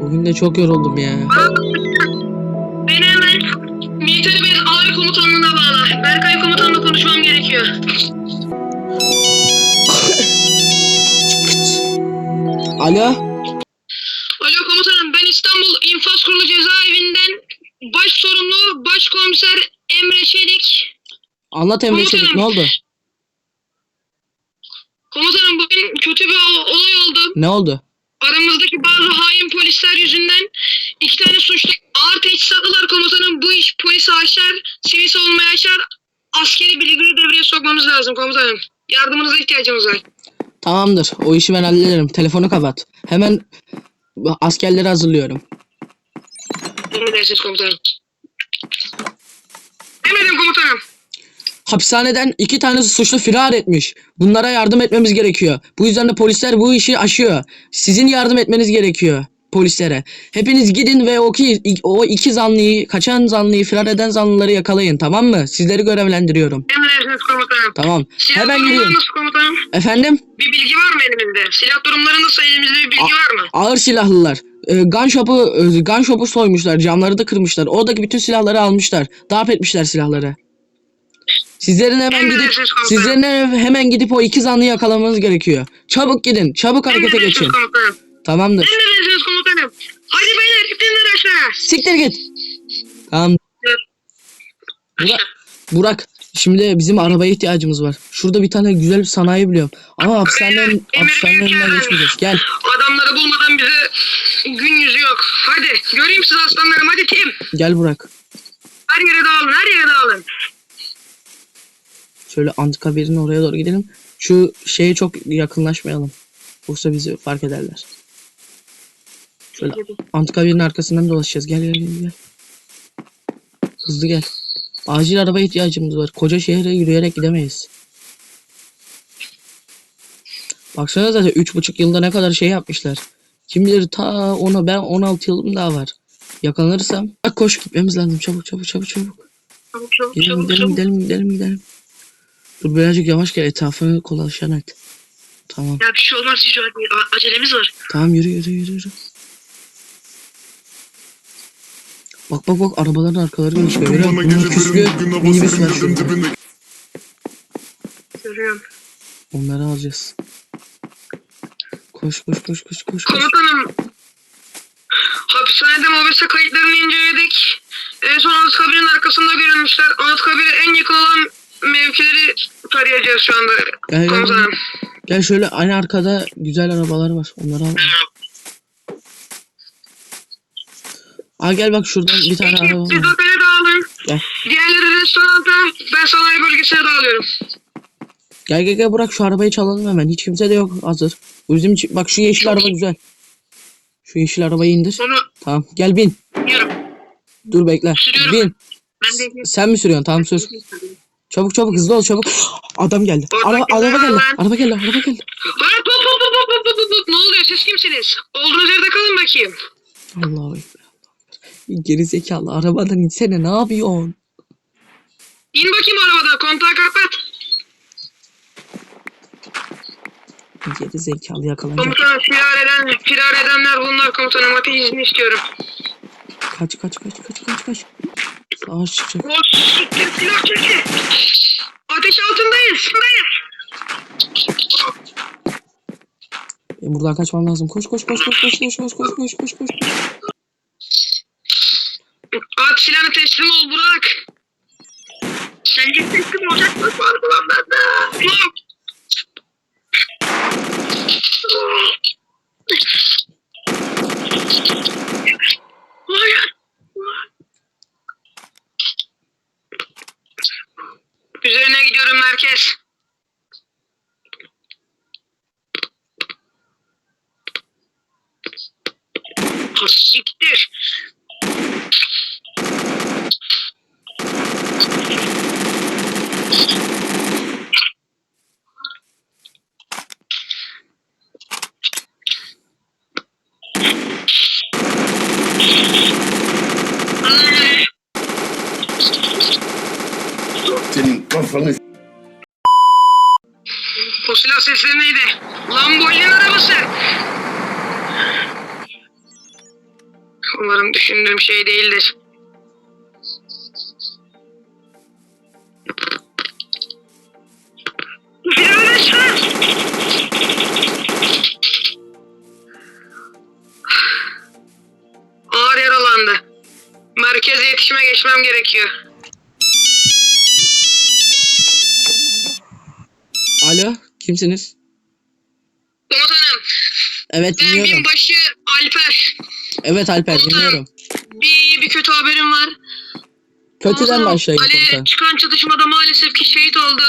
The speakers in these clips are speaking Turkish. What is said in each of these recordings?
Bugün de çok yoruldum ya. Beni hemen Military Base Alay Komutanlığı'na bağla. Berkay Komutan'la konuşmam gerekiyor. Alo? Alo komutanım ben İstanbul İnfaz Kurulu Cezaevinden baş sorumlu başkomiser Emre Çelik. Anlat Emre Çelik ne oldu? Komutanım bugün kötü bir olay oldu. Ne oldu? Aramızdaki bazı hain polisler yüzünden iki tane suçlu ağır teçhizatlılar komutanım. Bu iş polisi aşar, sivil savunmayı aşar. Askeri bilgileri devreye sokmamız lazım komutanım. Yardımınıza ihtiyacımız var. Tamamdır. O işi ben hallederim. Telefonu kapat. Hemen askerleri hazırlıyorum. Emredersiniz komutanım. Emredin komutanım. Hapishaneden iki tane suçlu firar etmiş. Bunlara yardım etmemiz gerekiyor. Bu yüzden de polisler bu işi aşıyor. Sizin yardım etmeniz gerekiyor polislere. Hepiniz gidin ve o iki, o iki zanlıyı, kaçan zanlıyı, firar eden zanlıları yakalayın tamam mı? Sizleri görevlendiriyorum. Emredersiniz komutanım. Tamam. Silah Hemen gidiyorum. nasıl komutanım? Efendim? Bir bilgi var mı elimizde? Silah durumları nasıl elimizde bir bilgi A- var mı? Ağır silahlılar. E, gun shop'u e, gun shop'u soymuşlar. Camları da kırmışlar. Oradaki bütün silahları almışlar. Darp etmişler silahları. Sizlerin hemen gidip Emredersiniz komutanım. sizlerin hemen gidip o iki zanlıyı yakalamanız gerekiyor. Çabuk gidin. Çabuk harekete geçin. Komutanım. Tamamdır. Emredersiniz komutanım. Hadi beyler ipinler aşağı. Siktir git. Tamam. Burak, Burak şimdi bizim arabaya ihtiyacımız var. Şurada bir tane güzel bir sanayi biliyorum. Ama hapishanenin, Emir hapishanenin önünden geçmeyeceğiz. Gel. Adamları bulmadan bize gün yüzü yok. Hadi göreyim siz aslanlarım hadi tim. Gel Burak. Her yere dağılın her yere dağılın. Şöyle Antikabir'in oraya doğru gidelim. Şu şeye çok yakınlaşmayalım. Yoksa bizi fark ederler. Şöyle Antikabir'in arkasından dolaşacağız. Gel gel gel. Hızlı gel. Acil araba ihtiyacımız var. Koca şehre yürüyerek gidemeyiz. Baksana zaten üç buçuk yılda ne kadar şey yapmışlar. Kim bilir ta ona ben 16 yılım daha var. Yakalanırsam Bak koş gitmemiz lazım çabuk çabuk çabuk çabuk. Çabuk çabuk Gidelim çabuk gidelim çabuk. gidelim gidelim gidelim. Dur birazcık yavaş gel etrafını kolaşan et. Tamam. Ya bir şey olmaz hiç a- acelemiz var. Tamam yürü yürü yürü yürü. Bak bak bak arabaların arkaları Bana musun? Bunun küslü minibüs var şurada. Görüyorum. Onları alacağız. Koş koş koş koş koş koş. Komutanım. Hapishanede mobese kayıtlarını inceledik. En son Anıtkabir'in arkasında görülmüşler. Anıtkabir'e en yakın olan mevkileri tarayacağız şu anda. Gel, gel, Komutanım. Gel şöyle aynı arkada güzel arabalar var. Onları al. Aa gel bak şuradan bir tane Ekip araba siz var. otele dağılın. Gel. Diğerleri restoranta. Ben sanayi bölgesine dağılıyorum. Gel gel gel bırak şu arabayı çalalım hemen. Hiç kimse de yok hazır. Bu Bizim için- bak şu yeşil araba güzel. Şu yeşil arabayı indir. Onu Tamam gel bin. biliyorum. Dur bekle. Sürüyorum. Bin. Ben de Sen mi sürüyorsun? Tamam sür. Çabuk çabuk hızlı ol çabuk. Adam geldi. Orada Araba, geldi. Araba geldi. Araba geldi. Aa, pop, pop, pop, pop, pop, pop, pop. Ne oluyor? Siz kimsiniz? Olduğunuz yerde kalın bakayım. Allahu ekber. Geri zekalı arabadan insene ne yapıyorsun? İn bakayım arabadan. Kontağı kapat. Geri zekalı yakalanacak. Komutanım firar eden, firar edenler bunlar komutanım. Ateş izni istiyorum. Kaç kaç kaç kaç kaç kaç. Savaş çıkacak. O siktir silah çeki. Ateş altındayız. Altındayız. Benim buradan kaçmam lazım. Koş koş koş koş koş koş koş koş koş koş koş. At silahını teslim ol Burak. Sen git teslim olacak mı? Vardı lan bende. Lan. Hayır. Üzerine gidiyorum merkez. Ha, Siktir. Senin kafanı O silah sesleri neydi? Lamborghini arabası. Umarım düşündüğüm şey değildir. Firavun Ağır yaralandı. Merkeze yetişime geçmem gerekiyor. Alo kimsiniz? Komutanım, Evet ben dinliyorum. binbaşı Alper. Evet Alper Komutanım. dinliyorum. Bir, bir kötü haberim var. Kötüden Komutanım, başlayın Ali komutan. çıkan çatışmada maalesef ki şehit oldu.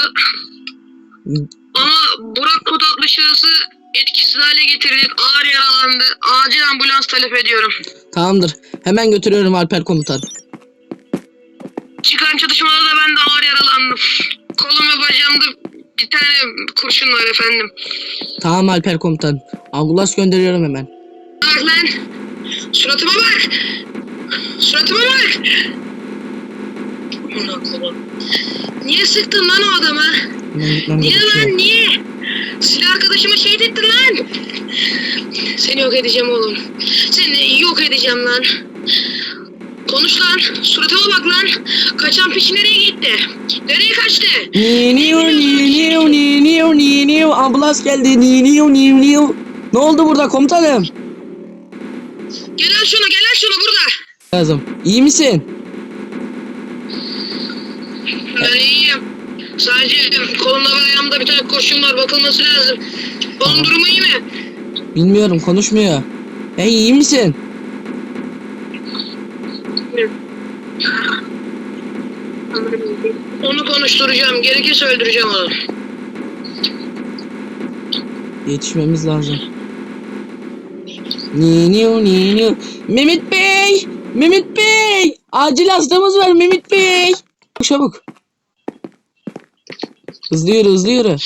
Ama Burak Kod adlı şahısı etkisiz hale getirdik. Ağır yaralandı. Acil ambulans talep ediyorum. Tamamdır. Hemen götürüyorum Alper komutan. Çıkan çatışmada da ben de ağır yaralandım. Kolum ve bacağımda bir tane kurşun var efendim. Tamam Alper komutan. Ambulans gönderiyorum hemen. Bak lan. Suratıma bak. Suratıma bak. Niye sıktın lan o gitmem Niye lan niye? Silah arkadaşımı şehit ettin lan. Seni yok edeceğim oğlum. Seni yok edeceğim lan. Konuş lan. Suratıma bak lan. Kaçan piç nereye gitti? Nereye kaçtı? Niniu niniu niniu niniu ambulans geldi niniu niniu. Ne oldu burada komutanım? Gel al şunu gel al şunu burada. Lazım. İyi misin? Ben iyiyim. Sadece kolumda ve ayağımda bir tane kurşun var. Bakılması lazım. Onun durumu iyi mi? Bilmiyorum konuşmuyor. Hey iyi misin? Onu konuşturacağım. Gerekirse öldüreceğim onu. Yetişmemiz lazım. Niniu niniu. Mehmet Bey! Mehmet Bey! Acil hastamız var Mehmet Bey! Çabuk. Hızlı yürü hızlı yürü.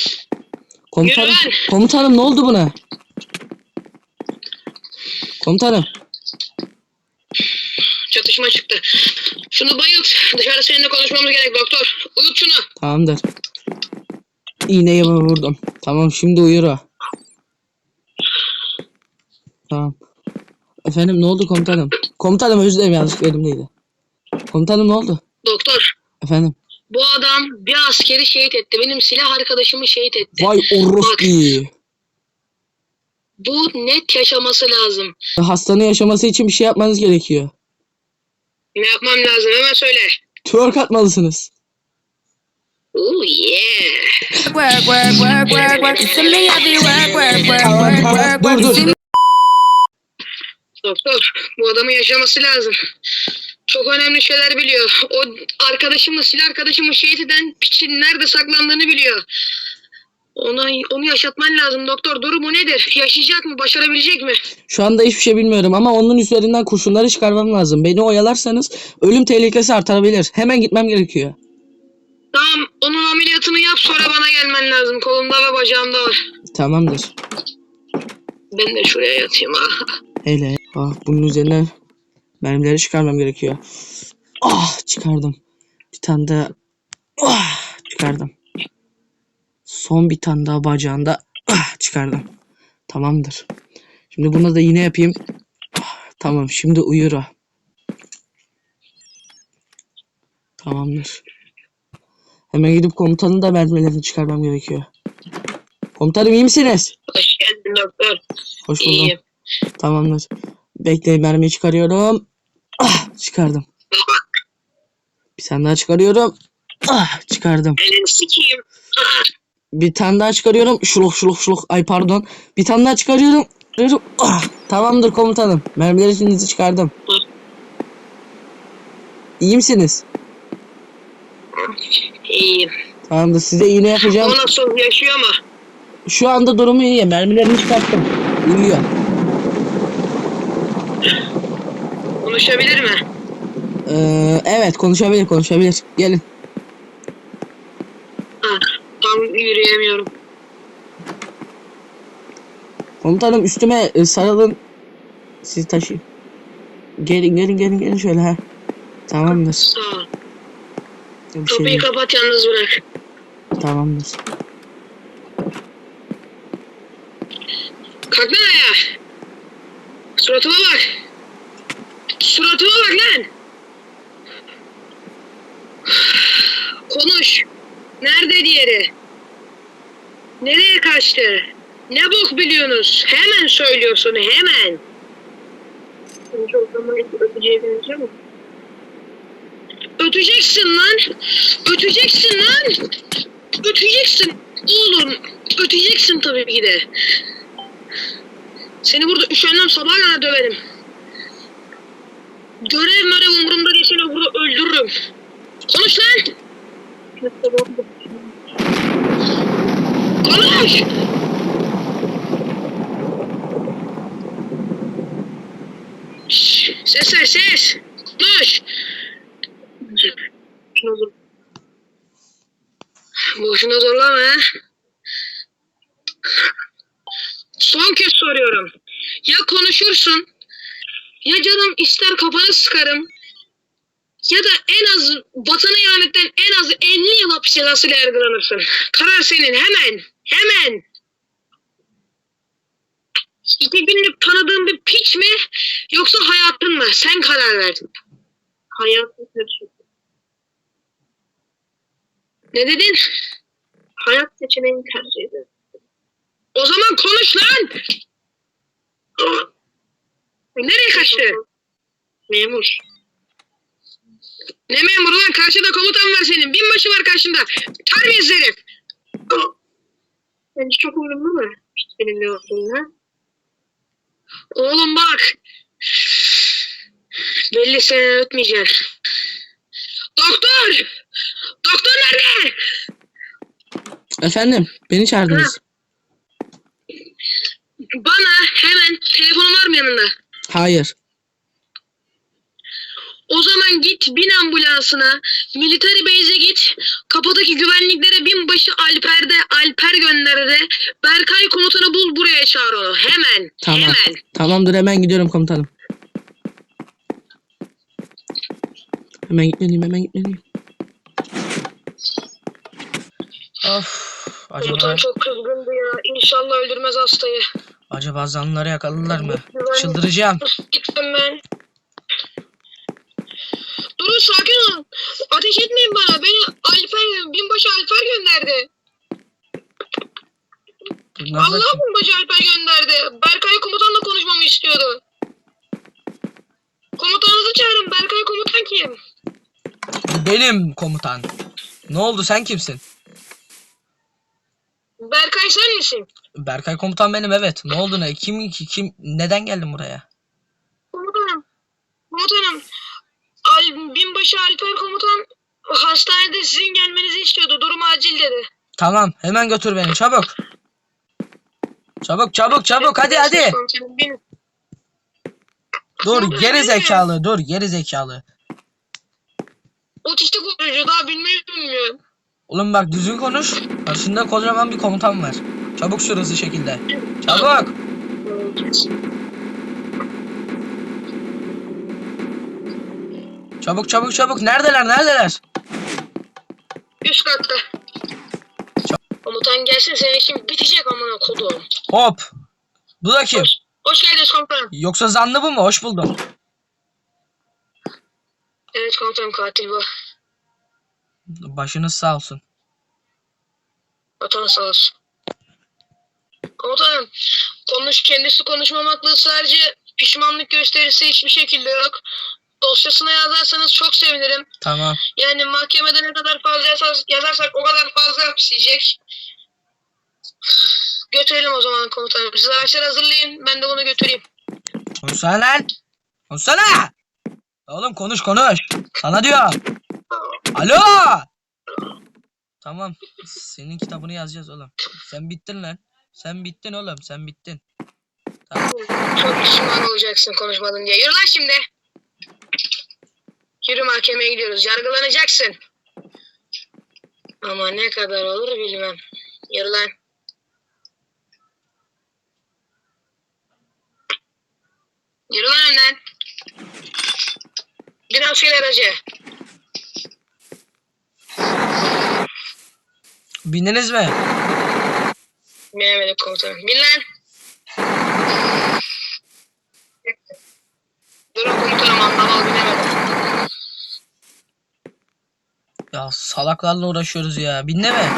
Komutanım, Yürü lan! komutanım ne oldu buna? Komutanım. Çatışma çıktı. Şunu bayılt. Dışarı seninle konuşmamız gerek doktor. Uyut şunu. Tamamdır. İğneyi vurdum. Tamam şimdi uyur o. Tamam. Efendim ne oldu komutanım? Komutanım özür dilerim yanlışlıkla elimdeydi. Komutanım ne oldu? Doktor. Efendim. Bu adam bir askeri şehit etti. Benim silah arkadaşımı şehit etti. Vay orospu. Bu net yaşaması lazım. Hastanın yaşaması için bir şey yapmanız gerekiyor. Ne yapmam lazım hemen söyle. Twerk atmalısınız. Oh yeah. work, work, work, work, work. You see me, I be work, work, work, work, work, work. Dur You see dur. me, Doktor bu adamın yaşaması lazım. Çok önemli şeyler biliyor. O arkadaşımı, silah arkadaşımı şehit eden piçin nerede saklandığını biliyor. Ona, onu yaşatman lazım doktor. Durumu nedir? Yaşayacak mı? Başarabilecek mi? Şu anda hiçbir şey bilmiyorum ama onun üzerinden kurşunları çıkarmam lazım. Beni oyalarsanız ölüm tehlikesi artabilir. Hemen gitmem gerekiyor. Tamam onun ameliyatını yap sonra bana gelmen lazım. Kolumda ve bacağımda var. Tamamdır. Ben de şuraya yatayım ha. Hele. Ah, bunun üzerine mermileri çıkarmam gerekiyor. Ah çıkardım. Bir tane daha. Ah çıkardım. Son bir tane daha bacağında. Ah çıkardım. Tamamdır. Şimdi buna da yine yapayım. Ah, tamam şimdi uyur o. Tamamdır. Hemen gidip komutanın da mermilerini çıkarmam gerekiyor. Komutanım iyi misiniz? Hoş geldin doktor. Hoş buldum. İyiyim. Tamamdır. Bekleyin mermiyi çıkarıyorum. Ah çıkardım. Bir tane daha çıkarıyorum. Ah çıkardım. Elini sikeyim. Bir tane daha çıkarıyorum. Şuluk şuluk şuluk. Ay pardon. Bir tane daha çıkarıyorum. Ah, tamamdır komutanım. Mermileri içinizi çıkardım. İyi misiniz? İyiyim. Tamamdır. Size iğne yapacağım. O nasıl yaşıyor mu? Şu anda durumu iyi. Mermilerini çıkarttım. Uyuyor. Konuşabilir mi? Ee, evet konuşabilir konuşabilir. Gelin. Ha, tam yürüyemiyorum. Komutanım üstüme e, sarılın. Sizi taşıyayım. Gelin gelin gelin gelin şöyle ha. Tamamdır. Sağ ol. Bir şey Kapıyı kapat yalnız bırak. Tamamdır. Kalk lan ayağa. Suratıma bak. bırak lan. Konuş. Diğeri? Nereye kaçtı? Ne bok biliyorsunuz? Hemen söylüyorsun hemen. Öteceksin lan. Öteceksin lan. Öteceksin. Oğlum. Öteceksin tabii ki de. Seni burada üşenmem sabaha kadar döverim. Görev mörev umurumda değil seni burada öldürürüm. Konuş lan. Konuş. Ses ver ses. Konuş. Boşuna zorlama ha. Son kez soruyorum. Ya konuşursun ya canım ister kafanı sıkarım ya da en az vatana ihanetten en az 50 yıl hapis cezasıyla yargılanırsın. Karar senin hemen. Hemen. İki günlük tanıdığın bir piç mi yoksa hayatın mı? Sen karar ver. Hayatın Ne dedin? Hayat seçeneğini tercih ederim. O zaman konuş lan! Nereye kaçtı? Memur. Ne memuru lan? Karşıda komutan var senin. Binbaşı var karşında. Terbiyesiz herif. Bence çok umurumda mı? Benim ne olduğunu. Oğlum bak. Belli sen ötmeyeceksin. Doktor! Doktor nerede? Efendim beni çağırdınız. Bana hemen telefonun var mı yanında? Hayır. O zaman git bin ambulansına, military base'e git, kapıdaki güvenliklere binbaşı Alper'de Alper gönderde, Berkay komutanı bul buraya çağır onu. Hemen, Tamam. hemen. Tamamdır hemen gidiyorum komutanım. Hemen gitmeliyim hemen gitmeliyim. Of. Komutan çok kızgındı ya. İnşallah öldürmez hastayı. acaba zanlıları yakaladılar mı? Çıldıracağım. Gittim ben. Sakin olun. Ateş etmeyin bana. Beni Alper, binbaşı Alper gönderdi. Allah binbaşı Alper gönderdi. Berkay komutanla konuşmamı istiyordu. Komutanınızı çağırın. Berkay komutan kim? Benim komutan. Ne oldu sen kimsin? Berkay sen misin? Berkay komutan benim evet. Ne oldu ne? Kim ki kim neden geldin buraya? Komutanım. Komutanım. Al, binbaşı Alper komutan hastanede sizin gelmenizi istiyordu. Durum acil dedi. Tamam hemen götür beni çabuk. Çabuk çabuk çabuk hadi hadi. Dur geri zekalı dur geri zekalı. Otistik çocuğu daha bilmeyi bilmiyor. Oğlum bak düzgün konuş. Karşında kocaman bir komutan var. Çabuk hızlı şekilde. Çabuk. Çabuk çabuk çabuk. Neredeler neredeler? Üst katta. Komutan gelsin senin işin bitecek amına kodum. Hop. Bu da kim? Hoş, hoş geldiniz komutanım. Yoksa zanlı bu mu? Hoş buldum. Evet komutanım katil bu. Başınız sağ olsun. Vatan sağ olsun. Komutanım konuş kendisi konuşmamakla ısrarcı pişmanlık gösterisi hiçbir şekilde yok. Dosyasına yazarsanız çok sevinirim. Tamam. Yani mahkemede ne kadar fazla yazar- yazarsak o kadar fazla hapis yiyecek. Götürelim o zaman komutanım. Siz araçları hazırlayın. Ben de bunu götüreyim. Konuşsana lan. Konuşsana. Oğlum konuş konuş. Sana diyor. Alo. Tamam. Senin kitabını yazacağız oğlum. Sen bittin lan. Sen bittin oğlum. Sen bittin. Çok pişman olacaksın konuşmadın diye. Yürü lan şimdi. Yürü mahkemeye gidiyoruz. Yargılanacaksın. Ama ne kadar olur bilmem. Yürü lan. Yürü lan önden. Bir asker aracı. Bindiniz mi? Binemedik komutanım. Bin lan. Durun komutanım anlamalı Ya salaklarla uğraşıyoruz ya. Binleme.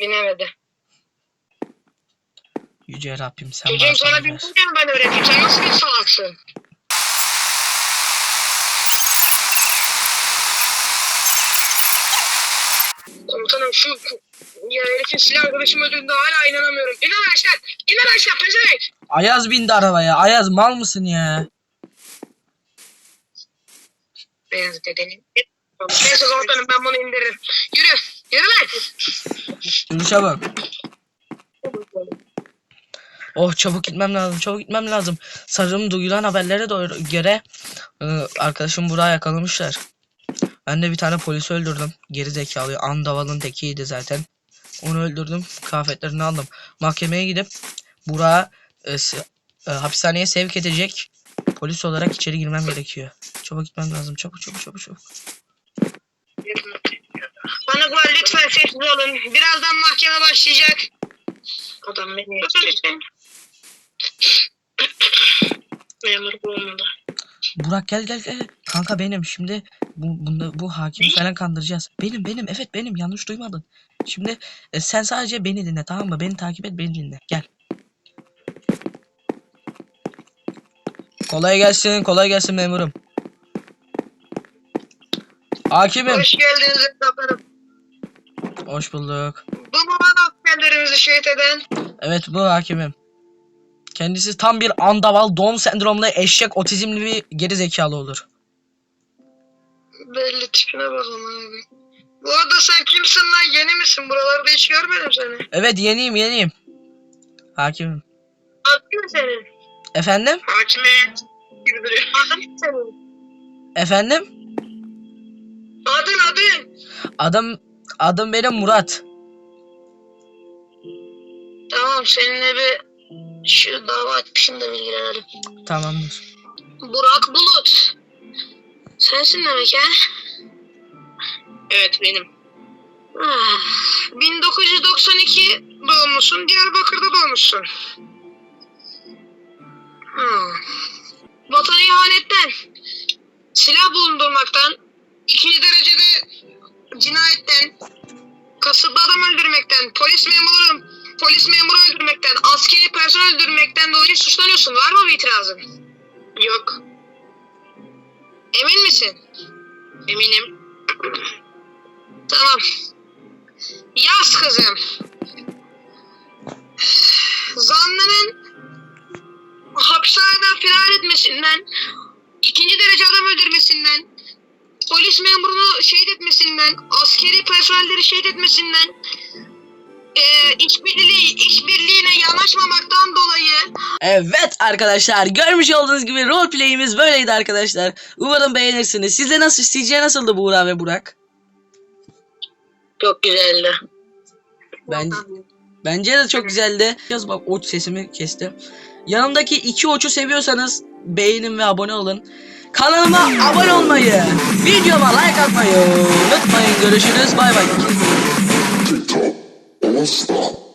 Binemedi. Yüce Rabbim sen Çocuğum sana bir bilmiyorum ben öğreteyim. Sen nasıl bir salaksın? Komutanım şu ya herifin silah arkadaşım öldüğünde hala inanamıyorum. İn lan aşağı. İn lan aşağı pezevenk. Ayaz bindi arabaya. Ayaz mal mısın ya? Beyaz dedenin. Neyse komutanım ben bunu indiririm. Yürü. Yürü lan. Yürü çabuk. Oh çabuk gitmem lazım. Çabuk gitmem lazım. Sanırım duyulan haberlere doğru göre e, arkadaşım buraya yakalamışlar. Ben de bir tane polisi öldürdüm. Geri zekalı andavalın tekiydi zaten. Onu öldürdüm. Kıyafetlerini aldım. Mahkemeye gidip Burak'ı e, e, hapishaneye sevk edecek polis olarak içeri girmem gerekiyor. Çabuk gitmem lazım. Çabuk çabuk çabuk çabuk. Lütfen sessiz olun. Birazdan mahkeme başlayacak. Adam beni lütfen. Memur bu olmadı. Burak gel gel gel. Kanka benim. Şimdi bu bunda bu hakimi falan kandıracağız. Benim benim evet benim yanlış duymadın. Şimdi e, sen sadece beni dinle tamam mı? Beni takip et beni dinle. Gel. Kolay gelsin kolay gelsin memurum. Hakimim. Hoş geldiniz evlatlarım. Hoş bulduk. Bu mu bana askerlerimizi şehit eden? Evet bu hakimim. Kendisi tam bir andaval Down sendromlu eşek otizmli bir geri zekalı olur. Belli tipine bakalım abi. Bu arada sen kimsin lan? Yeni misin? Buralarda hiç görmedim seni. Evet yeniyim yeniyim. Hakimim. Ne senin? Efendim? Hakime. Adın senin? Efendim? Adın adın. Adım adım benim Murat. Tamam seninle bir şu dava açmışım da bilgilenelim. Tamamdır. Burak Bulut. Sensin demek ha? Evet benim. Ah, 1992 doğumlusun. Diyarbakır'da doğmuşsun. Hmm. Vatana ihanetten, silah bulundurmaktan, ikinci derecede adam öldürmekten, polis memuru, polis memuru öldürmekten, askeri personel öldürmekten dolayı suçlanıyorsun. Var mı bir itirazın? Yok. Emin misin? Eminim. tamam. Yaz kızım. Zanlının hapishaneden firar etmesinden, ikinci derece adam öldürmesinden, polis memurunu şehit etmesinden, askeri personelleri şehit etmesinden, eee işbirliği, işbirliğine yanaşmamaktan dolayı Evet arkadaşlar görmüş olduğunuz gibi roleplay'imiz böyleydi arkadaşlar. Umarım beğenirsiniz. Sizde nasıl sizce nasıldı Buğra ve Burak? çok güzeldi. Bence bence de çok güzeldi. Yaz bak oç sesimi kesti. Yanımdaki iki oçu seviyorsanız beğenin ve abone olun. Kanalıma abone olmayı, videoma like atmayı unutmayın. Görüşürüz. Bay bay. Stop.